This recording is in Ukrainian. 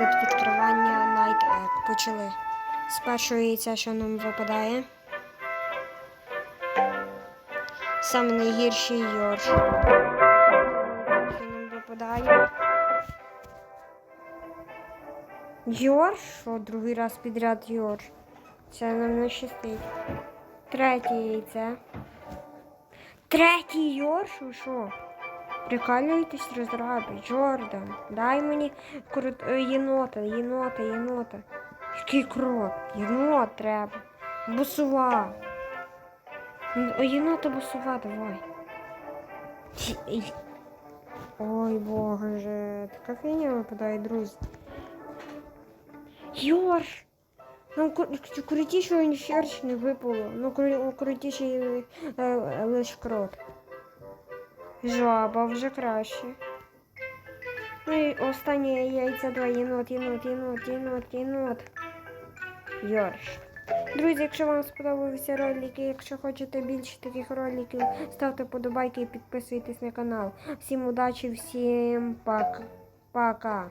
метод відкривання Night Egg. Почали. З першого яйця, що нам випадає. Саме найгірший Йорш. Що нам випадає. Йорш? Що, другий раз підряд Йорш. Це нам не щастить. Третє яйце. Третій Йорш? Що? Прикалюєтесь розраби. Джордан, дай мені крут... єнота, єнота, єнота. Який крот? Єнот треба. Бусува. Ну, Єнота бусува, давай. Ой, боже, така фігня випадає, друзі. Йорш! Нам кру- крутішого ніж Йорш не випало. Ну, кру- крутіший е, е, лиш крот. Жаба вже краще. Ну і останнє яйця два єнот, єнот, єнот, єнот, єнот. Йорш. Друзі, якщо вам сподобалися ролики, якщо хочете більше таких роликів, ставте подобайки і підписуйтесь на канал. Всім удачі, всім пока. Пока.